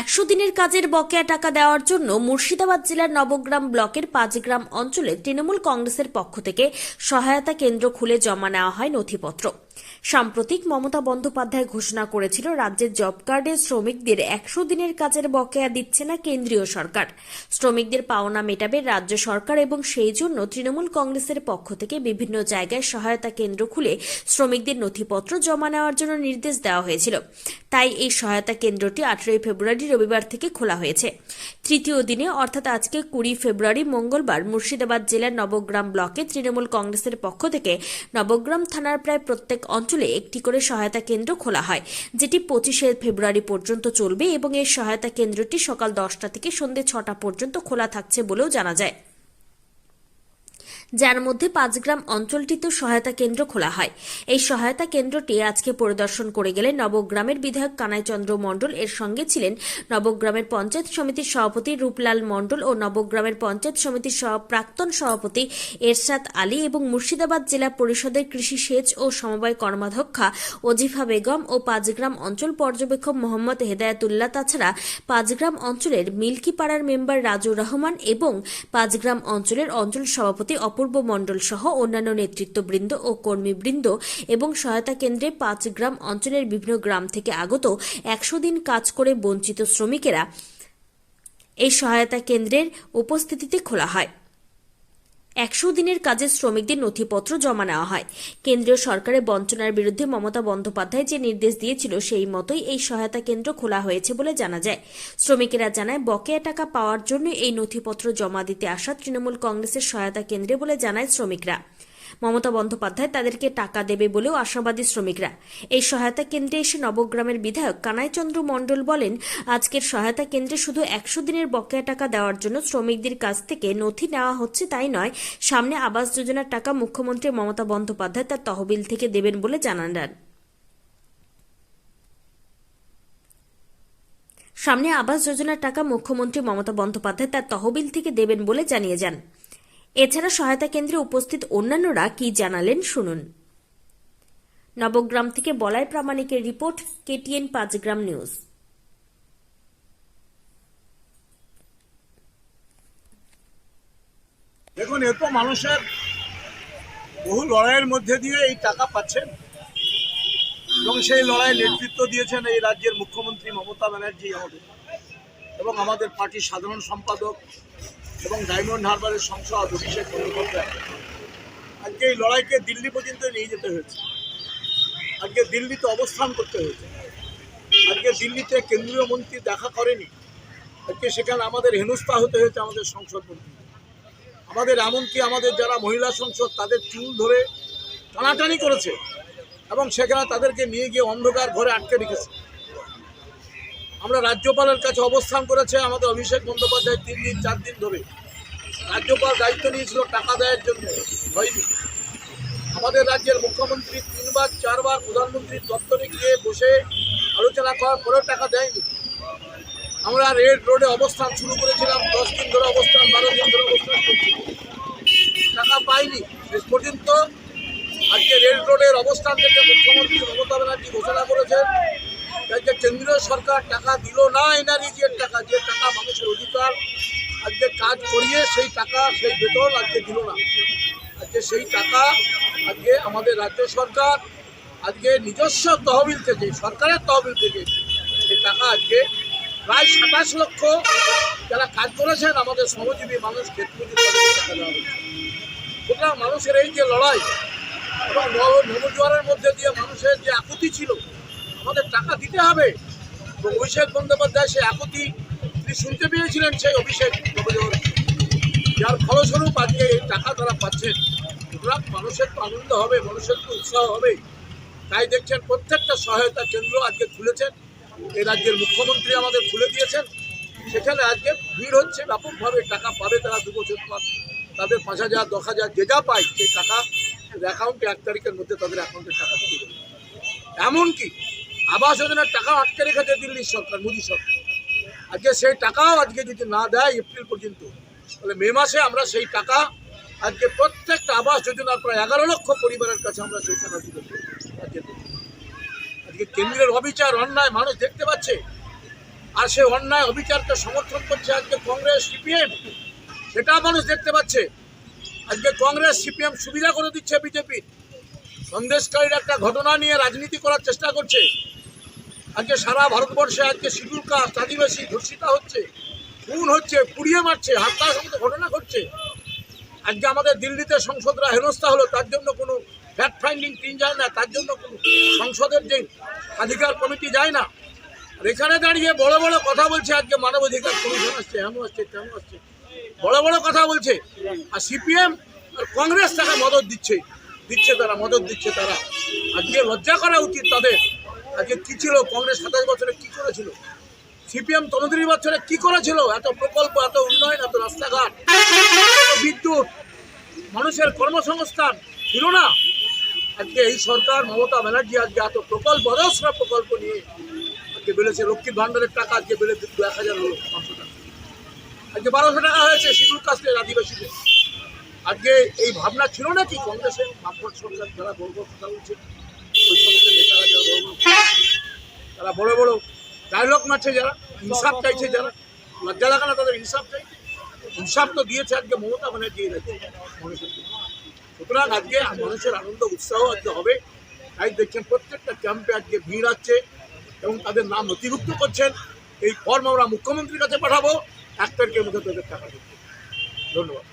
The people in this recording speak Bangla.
একশো দিনের কাজের বকেয়া টাকা দেওয়ার জন্য মুর্শিদাবাদ জেলার নবগ্রাম ব্লকের পাঁচগ্রাম অঞ্চলে তৃণমূল কংগ্রেসের পক্ষ থেকে সহায়তা কেন্দ্র খুলে জমা নেওয়া হয় নথিপত্র। সাম্প্রতিক মমতা বন্দ্যোপাধ্যায় ঘোষণা করেছিল, রাজ্যের জব কার্ডের শ্রমিকদের একশো দিনের কাজের বকেয়া দিচ্ছে না কেন্দ্রীয় সরকার। শ্রমিকদের পাওনা মেটাবে রাজ্য সরকার এবং সেই জন্য তৃণমূল কংগ্রেসের পক্ষ থেকে বিভিন্ন জায়গায় সহায়তা কেন্দ্র খুলে শ্রমিকদের নথিপত্র জমা নেওয়ার জন্য নির্দেশ দেওয়া হয়েছিল। তাই এই সহায়তা কেন্দ্রটি আঠেরোই ফেব্রুয়ারি রবিবার থেকে খোলা হয়েছে। তৃতীয় দিনে, অর্থাৎ আজকে কুড়ি ফেব্রুয়ারি, মঙ্গলবার মুর্শিদাবাদ জেলার নবগ্রাম ব্লকে তৃণমূল কংগ্রেসের পক্ষ থেকে নবগ্রাম থানার প্রায় প্রত্যেক অঞ্চলে একটি করে সহায়তা কেন্দ্র খোলা হয়, যেটি পঁচিশে ফেব্রুয়ারি পর্যন্ত চলবে এবং এই সহায়তা কেন্দ্রটি সকাল দশটা থেকে সন্ধ্যে ছটা পর্যন্ত খোলা থাকছে বলেও জানা যায়। যার মধ্যে পাঁচগ্রাম অঞ্চলটিতে সহায়তা কেন্দ্র খোলা হয়। এই সহায়তা কেন্দ্রটি আজকে পরিদর্শন করে গেলে নবগ্রামের বিধায়ক কানাইচন্দ্র মণ্ডল এর সঙ্গে ছিলেন নবগ্রামের পঞ্চায়েত সমিতির সভাপতি রূপলাল মণ্ডল ও নবগ্রামের পঞ্চায়েত সমিতির প্রাক্তন সভাপতি এরশাদ আলী এবং মুর্শিদাবাদ জেলা পরিষদের কৃষি সেচ ও সমবায় কর্মাধ্যক্ষা ওজিফা বেগম ও পাঁচগ্রাম অঞ্চল পর্যবেক্ষক মোহাম্মদ হেদায়তুল্লাহ, তাছাড়া পাঁচগ্রাম অঞ্চলের মিল্কিপাড়ার মেম্বার রাজু রহমান এবং পাঁচগ্রাম অঞ্চলের অঞ্চল সভাপতি অপূর্ব মণ্ডল সহ অন্যান্য নেতৃত্ববৃন্দ ও কর্মীবৃন্দ এবং সহায়তা কেন্দ্রে পাঁচ গ্রাম অঞ্চলের বিভিন্ন গ্রাম থেকে আগত একশো দিন কাজ করে বঞ্চিত শ্রমিকেরা এই সহায়তা কেন্দ্রের উপস্থিতিতে খোলা হয়। একশো দিনের কাজে শ্রমিকদের নথিপত্র জমা নেওয়া হয়। কেন্দ্রীয় সরকারের বঞ্চনার বিরুদ্ধে মমতা বন্দ্যোপাধ্যায় যে নির্দেশ দিয়েছিল, সেই মতোই এই সহায়তা কেন্দ্র খোলা হয়েছে বলে জানা যায়। শ্রমিকেরা জানায়, বকেয়া টাকা পাওয়ার জন্য এই নথিপত্র জমা দিতে আসা তৃণমূল কংগ্রেসের সহায়তা কেন্দ্রে বলে জানায় শ্রমিকরা। মমতা বন্দ্যোপাধ্যায় তাদেরকে টাকা দেবে বলেও আশাবাদী শ্রমিকরা। এই সহায়তা কেন্দ্রে এসে নবগ্রামের বিধায়ক কানাইচন্দ্র মণ্ডল বলেন, আজকের সহায়তা কেন্দ্রে শুধু একশো দিনের বকেয়া টাকা দেওয়ার জন্য শ্রমিকদের কাছ থেকে নথি নেওয়া হচ্ছে তাই নয়, সামনে আবাস যোজনার টাকা মুখ্যমন্ত্রী মমতা বন্দ্যোপাধ্যায় তার তহবিল থেকে দেবেন বলে জানান সামনে আবাস যোজনার টাকা মুখ্যমন্ত্রী মমতা বন্দ্যোপাধ্যায় তার তহবিল থেকে দেবেন বলে জানিয়ে যান। এছাড়া সহায়তা কেন্দ্রে উপস্থিত অন্যান্যরা কি জানালেন শুনুন। নবগ্রাম থেকে বলাই প্রামাণিকের রিপোর্ট, কেটিএন পাঁচগ্রাম নিউজ। দেখুন, এ তো মানুষের বহু লড়াইয়ের মধ্যে দিয়ে এই টাকা পাচ্ছেন। এবং সেই লড়াইয়ের নেতৃত্ব দিয়েছেন এই রাজ্যের মুখ্যমন্ত্রী মমতা ব্যানার্জি আমাদের। এবং আমাদের পার্টির সাধারণ সম্পাদক এবং ডায়মন্ড হারবারের সংসদ অভিষেক বন্দ্যোপাধ্যায়। আজকে এই লড়াইকে দিল্লি পর্যন্ত নিয়ে যেতে হয়েছে। আজকে দিল্লিতে অবস্থান করতে হয়েছে। আজকে দিল্লিতে কেন্দ্রীয় মন্ত্রী দেখা করেনি। আজকে সেখানে আমাদের হেনস্থা হতে হয়েছে আমাদের সংসদ মন্ত্রী আমাদের এমনকি আমাদের যারা মহিলা সংসদ, তাদের চুল ধরে টানাটানি করেছে এবং সেখানে তাদেরকে নিয়ে গিয়ে অন্ধকার ঘরে আটকে রেখেছে। আমরা রাজ্যপালের কাছে অবস্থান করেছে আমাদের অভিষেক বন্দ্যোপাধ্যায় তিন দিন, চার দিন ধরে। রাজ্যপাল দায়িত্ব নিয়েছিল টাকা দেওয়ার জন্য, হয়নি। আমাদের রাজ্যের মুখ্যমন্ত্রী তিনবার, চারবার প্রধানমন্ত্রীর দপ্তরে গিয়ে বসে আলোচনা করার পরেও টাকা দেয়নি। আমরা রেড রোডে অবস্থান শুরু করেছিলাম, দশ দিন ধরে অবস্থান, বারো দিন ধরে অবস্থান করছি। টাকা পাইনি, শেষ পর্যন্ত আজকে রেড রোডের অবস্থান থেকে মুখ্যমন্ত্রী মমতা ব্যানার্জি ঘোষণা করেছেন যে কেন্দ্রীয় সরকার টাকা দিল না এনআরইজির টাকা, যে টাকা মানুষের অধিকার আজকে কাজ করিয়ে সেই টাকা, সেই বেতন আজকে দিল না। আজকে সেই টাকা আজকে আমাদের রাজ্য সরকার আজকে নিজস্ব তহবিল থেকে, সরকারের তহবিল থেকে সেই টাকা আজকে প্রায় সাতাশ লক্ষ যারা কাজ করেছেন, আমাদের শ্রমজীবী মানুষ, ক্ষেত্রজীবী সুতরাং মানুষের এই যে লড়াই এবং নব- নবজোয়ারের মধ্যে দিয়ে মানুষের যে আকুতি ছিল আমাদের টাকা দিতে হবে। এবং অভিষেক বন্দ্যোপাধ্যায় সে আকুতি তিনি শুনতে পেয়েছিলেন সেই অভিষেক যার ফলস্বরূপ আজকে এই টাকা তারা পাচ্ছেন। সুতরাং মানুষের তো আনন্দ হবে, মানুষের তো উৎসাহ হবে। তাই দেখছেন প্রত্যেকটা সহায়তা কেন্দ্র আজকে খুলেছেন। এই রাজ্যের মুখ্যমন্ত্রী আমাদের খুলে দিয়েছেন। সেখানে আজকে ভিড় হচ্ছে, ব্যাপকভাবে টাকা পাবে তারা দু বছর পর। তাদের পাঁচ হাজার, দশ হাজার যে যা পায় সেই টাকা অ্যাকাউন্টে এক তারিখের মধ্যে তাদের অ্যাকাউন্টে টাকা ঢুকে দেবে। এমনকি আবাস যোজনার টাকা আটকে রেখেছে দিল্লির সরকার, মোদী সরকার। আজকে সেই টাকাও আজকে যদি না দেয় এপ্রিল পর্যন্ত, তাহলে মে মাসে আমরা সেই টাকা আজকে প্রত্যেকটা আবাস যোজনার প্রায় এগারো লক্ষ পরিবারের কাছে আমরা সেই টাকা দিতে আজকে আজকে কেন্দ্রের অবিচার, অন্যায় মানুষ দেখতে পাচ্ছে। আর সে অন্যায় অবিচারকে সমর্থন করছে আজকে কংগ্রেস, সিপিএম। সেটা মানুষ দেখতে পাচ্ছে। আজকে কংগ্রেস, সিপিএম সুবিধা করে দিচ্ছে বিজেপি। সন্দেশকারীর একটা ঘটনা নিয়ে রাজনীতি করার চেষ্টা করছে। আজকে সারা ভারতবর্ষে আজকে শিডিউল কাস্ট, আদিবাসী ধর্ষিতা হচ্ছে, খুন হচ্ছে, পুড়িয়ে মারছে, হত্যার সমস্ত ঘটনা ঘটছে। আজকে আমাদের দিল্লিতে সংসদরা হেনস্থা হলো, তার জন্য কোনো ফ্যাক্ট ফাইন্ডিং টিম যায় না, তার জন্য কোনো সংসদের যে অধিকার কমিটি যায় না। আর এখানে দাঁড়িয়ে বড় বড় কথা বলছে, আজকে মানবাধিকার কমিশন আসছে, এমন আসছে, তেমন আসছে। বড় বড় কথা বলছে। আর সিপিএম আর কংগ্রেস তাকে মদত দিচ্ছে। দিচ্ছে তারা, মদত দিচ্ছে তারা। আজকে লজ্জা করা উচিত তাদের। আজকে কি ছিল? কংগ্রেস সাতাশ বছরে কি করেছিল? সিপিএম তনত্রিশ বছরে কি করেছিল? এত প্রকল্প, এত উন্নয়ন, এত রাস্তাঘাট বিদ্যুৎ, মানুষের কর্মসংস্থান ছিল না। আজকে এই সরকার মমতা ব্যানার্জি আজকে এত প্রকল্প অজস্র প্রকল্প নিয়ে আজকে বেড়েছে লক্ষ্মীর ভাণ্ডারের টাকা, আজকে বেড়ে দু এক হাজার পাঁচশো টাকা। আজকে বারোশো টাকা হয়েছে শিডিউল কাস্টের আদিবাসীদের। আজকে এই ভাবনা ছিল নাকি কংগ্রেসের বামফ্রন্ট সরকার যারা বড় বড় কথা বলছে যারা তারা বড় বড় ডায়লগ মারছে যারা ইনসাফ চাইছে যারা লজ্জা লাগা না তাদের ইনসাফ চাইছে ইনসাফ তো দিয়েছে আজকে মমতা ব্যানার্জি রাজ্যে মানুষের সুতরাং আজকে মানুষের আনন্দ, উৎসাহ আজকে হবে। তাই দেখছেন প্রত্যেকটা ক্যাম্পে আজকে ভিড় আছে এবং তাদের নাম নথিভুক্ত করছেন। এই ফর্ম আমরা মুখ্যমন্ত্রীর কাছে পাঠাবো। এক তারিখের মধ্যে তাদের টাকা দিতে ধন্যবাদ।